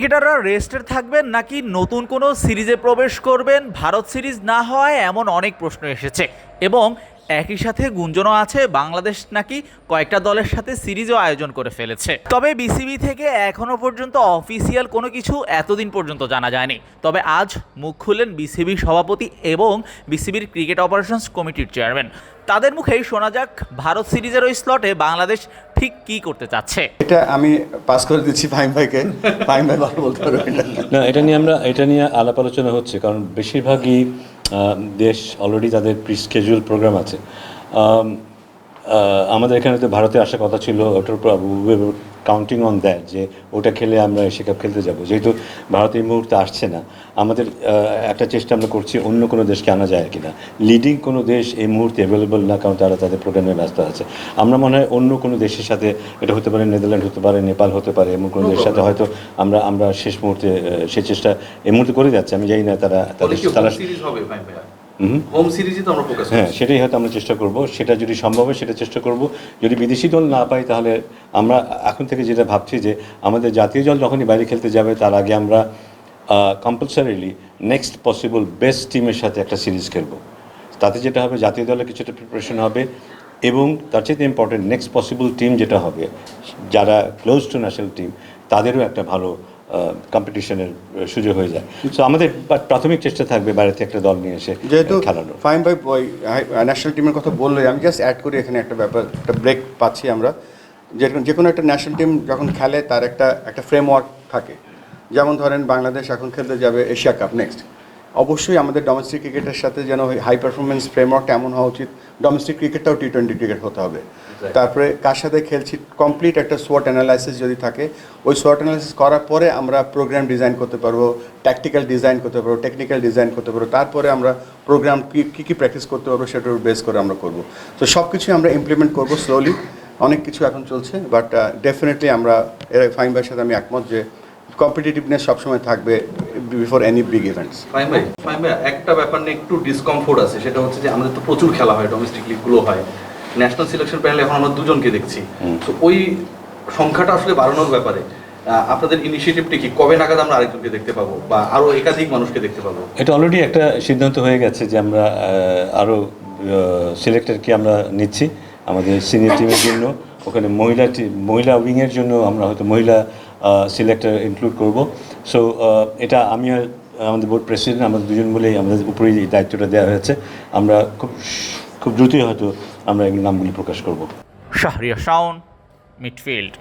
ক্রিকেটাররা রেস্টের থাকবেন নাকি নতুন কোনো সিরিজে প্রবেশ করবেন? ভারত সিরিজ না হওয়ায় এমন অনেক প্রশ্ন এসেছে। এবং একই সাথে গুঞ্জনও আছে, বাংলাদেশ নাকি কয়েকটা দলের সাথে সিরিজও আয়োজন করে ফেলেছে। তবে বিসিবি থেকে এখনও পর্যন্ত অফিসিয়াল কোনো কিছু এতদিন পর্যন্ত জানা যায়নি। তবে আজ মুখ খুললেন বিসিবির সভাপতি এবং বিসিবির ক্রিকেট অপারেশনস কমিটির চেয়ারম্যান। তাদের মুখেই শোনা যাক, ভারত সিরিজের ওই স্লটে বাংলাদেশ ঠিক কি করতে চাচ্ছে? এটা আমি পাস করে দিচ্ছি ফাইম ভাইকে। ফাইম ভাই ভালো বলতে পারবে। এটা না এটা নিয়ে আমরা এটা নিয়ে আলাপ আলোচনা হচ্ছে কারণ বেশিরভাগই দেশ অলরেডি তাদের প্রি স্কেজুয়াল প্রোগ্রাম আছে আমাদের এখানে তো ভারতে আসার কথা ছিল ওটার উপর কাউন্টিং অন দ্যাট যে ওটা খেলে আমরা এশিয়া কাপ খেলতে যাব। যেহেতু ভারত এই মুহূর্তে আসছে না আমাদের একটা চেষ্টা আমরা করছি অন্য কোনো দেশকে আনা যায় কিনা। লিডিং কোনো দেশ এই মুহূর্তে অ্যাভেলেবল না কারণ তারা তাদের প্রোগ্রামে ব্যস্ত আছে। আমরা মনে হয় অন্য কোনো দেশের সাথে এটা হতে পারে নেদারল্যান্ড হতে পারে নেপাল হতে পারে এমন কোনো দেশের সাথে হয়তো আমরা আমরা শেষ মুহূর্তে সে চেষ্টা এই মুহূর্তে করে যাচ্ছি। আমি জানি না তারা তাদের তারা সিরিজ হুম। হোম সিরিজই তো আমরা ফোকাস হ্যাঁ সেটাই হয়তো আমরা চেষ্টা করব। সেটা যদি সম্ভব হয় সেটা চেষ্টা করব। যদি বিদেশি দল না পাই তাহলে আমরা এখন থেকে যেটা ভাবছি যে আমাদের জাতীয় দল যখনই বাইরে খেলতে যাবে তার আগে আমরা কম্পালসারিলি নেক্সট পসিবল বেস্ট টিমের সাথে একটা সিরিজ খেলব। তাতে যেটা হবে জাতীয় দলের কিছুটা প্রিপারেশন হবে এবং তার চেয়ে ইম্পর্টেন্ট নেক্সট পসিবল টিম যেটা হবে যারা ক্লোজ টু ন্যাশনাল টিম তাদেরও একটা ভালো কম্পিটিশনের সুযোগ হয়ে যায়। সো আমাদের প্রাথমিক চেষ্টা থাকবে বাইরে থেকে একটা দল নিয়ে এসে যেহেতু খেলানো ফাইন ভাই ওই ন্যাশনাল টিমের কথা বললে আমি জাস্ট অ্যাড করি এখানে একটা ব্যাপার একটা ব্রেক পাচ্ছি আমরা। যে কোনো একটা ন্যাশনাল টিম যখন খেলে তার একটা একটা ফ্রেমওয়ার্ক থাকে। যেমন ধরেন বাংলাদেশ এখন খেলতে যাবে এশিয়া কাপ নেক্সট অবশ্যই আমাদের ডোমেস্টিক ক্রিকেটের সাথে যেন হাই পারফরমেন্স ফ্রেমওয়ার্কটা এমন হওয়া উচিত। ডোমেস্টিক ক্রিকেটটাও টি টোয়েন্টি ক্রিকেট হতে হবে। তারপরে কার সাথে খেলছি কমপ্লিট একটা সোয়াট অ্যানালাইসিস যদি থাকে ওই সোয়াট অ্যানালাইসিস করার পরে আমরা প্রোগ্রাম ডিজাইন করতে পারব ট্যাকটিক্যাল ডিজাইন করতে পারব টেকনিক্যাল ডিজাইন করতে পারব তারপরে আমরা প্রোগ্রাম কী কী কী প্র্যাকটিস করতে পারব সেটার বেস করে আমরা করব। তো সব কিছুই আমরা ইমপ্লিমেন্ট করব স্লোলি অনেক কিছু এখন চলছে বাট ডেফিনেটলি আমরা এর ফাইন ভাইয়ের সাথে আমি একমত যে কম্পিটিটিভনেস সবসময় থাকবে। বিফোর এনি বিগ ইভেন্টস একটা ব্যাপার নিয়ে একটু ডিসকমফোর্ট আছে সেটা হচ্ছে যে আমাদের তো প্রচুর খেলা হয় ডোমেস্টিক লিগগুলো হয়। ন্যাশনাল সিলেকশন প্যানেলে এখন আমরা দুজনকে দেখছি। তো ওই সংখ্যাটা আসলে বাড়ানোর ব্যাপারে আপনাদের ইনিশিয়েটিভটি কি? কবে নাগাদ আমরা আরেকজনকে দেখতে পাবো? বা আরও একাধিক মানুষকে দেখতে পাবো? এটা অলরেডি একটা সিদ্ধান্ত হয়ে গেছে যে আমরা আরও সিলেক্টরকে আমরা নিচ্ছি। আমাদের সিনিয়র টিমের জন্য ওখানে মহিলা টি- মহিলা উইংয়ের জন্য আমরা হয়তো মহিলা সিলেক্টর ইনক্লুড করব। সো এটা আমি আমাদের বোর্ড প্রেসিডেন্ট আমাদের দুজন বলেই আমাদের উপরেই এই দায়িত্বটা দেওয়া হয়েছে। আমরা খুব খুব দ্রুতই হয়তো আমরা নামগুলি প্রকাশ করব। শাহরিয়া শাওন মিডফিল্ড